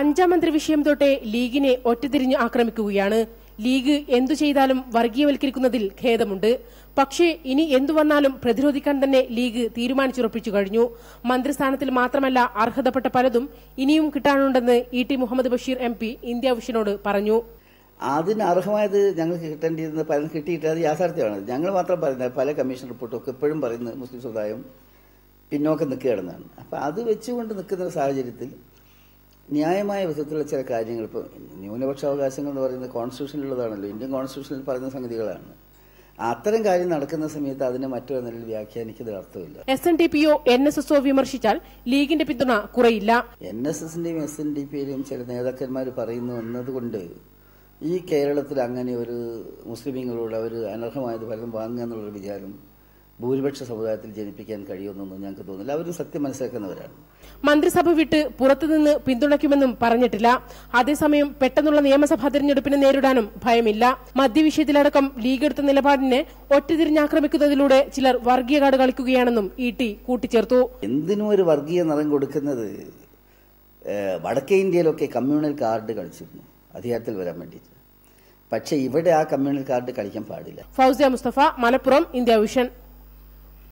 അഞ്ചാം മന്ത്രി വിഷയം തൊട്ടേ ലീഗിനെ ഒറ്റതിരിഞ്ഞ് ആക്രമിക്കുകയാണ്. ലീഗ് എന്തു ചെയ്താലും വർഗീയവൽക്കരിക്കുന്നതിൽ ഖേദമുണ്ട്. പക്ഷേ ഇനി എന്തു വന്നാലും പ്രതിരോധിക്കാൻ തന്നെ ലീഗ് തീരുമാനിച്ചുറപ്പിച്ചു കഴിഞ്ഞു. മന്ത്രിസ്ഥാനത്തിൽ മാത്രമല്ല അർഹതപ്പെട്ട പലതും ഇനിയും കിട്ടാനുണ്ടെന്ന് E T Muhammad Basheer M P India വിഷനോട് പറഞ്ഞു. അതിന് അർഹമായത് ഞങ്ങൾക്ക് കിട്ടേണ്ടിയിരുന്ന പലരും കിട്ടിയിട്ട് അത് യാഥാർത്ഥ്യമാണ്. ഞങ്ങൾ മാത്രം പറയുന്നത് പല കമ്മീഷൻ റിപ്പോർട്ടും ഒക്കെ എപ്പോഴും പറയുന്നത് മുസ്ലിം സമുദായം പിന്നോക്കം നിൽക്കുകയാണെന്നാണ്. അപ്പം അത് വെച്ചുകൊണ്ട് നിൽക്കുന്ന സാഹചര്യത്തിൽ ന്യായമായ വിധത്തിലുള്ള ചില കാര്യങ്ങൾ ഇപ്പോൾ ന്യൂനപക്ഷ അവകാശങ്ങൾ എന്ന് പറയുന്നത് കോൺസ്റ്റിറ്റ്യൂഷനിലുള്ളതാണല്ലോ. ഇന്ത്യൻ കോൺസ്റ്റിറ്റ്യൂഷനിൽ പറയുന്ന സംഗതികളാണ്. അത്തരം കാര്യം നടക്കുന്ന സമയത്ത് അതിനെ മറ്റൊരു നിലയിൽ വ്യാഖ്യാനിക്കുന്നത് അർത്ഥമില്ല. എസ് എൻ ഡി പിയോ എൻ എസ് എസ് ഒ വിമർശിച്ചാൽ ലീഗിന്റെ പിന്തുണ കുറയില്ല. എൻ എസ് എസിന്റെയും എസ് എൻ ഡി പിയിലെയും ചില നേതാക്കന്മാർ പറയുന്നു എന്നതുകൊണ്ട് ഈ കേരളത്തിൽ അങ്ങനെ ഒരു മുസ്ലിമീങ്ങളോട് അവർ അനർഹമായത് പലതും വാങ്ങുക എന്നുള്ളൊരു വിചാരം ഭൂരിപക്ഷ സമുദായത്തിൽ ജനിപ്പിക്കാൻ കഴിയുമെന്നൊന്നും ഞങ്ങൾക്ക് തോന്നില്ല അവർ സത്യം മനസ്സിലാക്കുന്നവരാണ്. മന്ത്രിസഭ വിട്ട് പുറത്തുനിന്ന് പിന്തുണയ്ക്കുമെന്നും പറഞ്ഞിട്ടില്ല. അതേസമയം പെട്ടെന്നുള്ള നിയമസഭാ തെരഞ്ഞെടുപ്പിനെ നേരിടാനും ഭയമില്ല. മദ്യവിഷയത്തിലടക്കം ലീഗ് എടുത്ത നിലപാടിനെ ഒറ്റതിരിഞ്ഞാക്രമിക്കുന്നതിലൂടെ ചിലർ വർഗീയ കാർഡ് കളിക്കുകയാണെന്നും ഇ ടി കൂട്ടിച്ചേർത്തു. എന്തിനും ഒരു വർഗീയ നിറം കൊടുക്കുന്നത് വടക്കേ ഇന്ത്യയിലൊക്കെ കമ്മ്യൂണൽ കാർഡ് കളിച്ചിരുന്നു. അധികാരത്തിൽ വരാൻ വേണ്ടിയിട്ട്. പക്ഷേ ഇവിടെ ആ കമ്മ്യൂണൽ കാർഡ് കളിക്കാൻ പാടില്ല. Fauzia Mustafa Malappuram India Vision.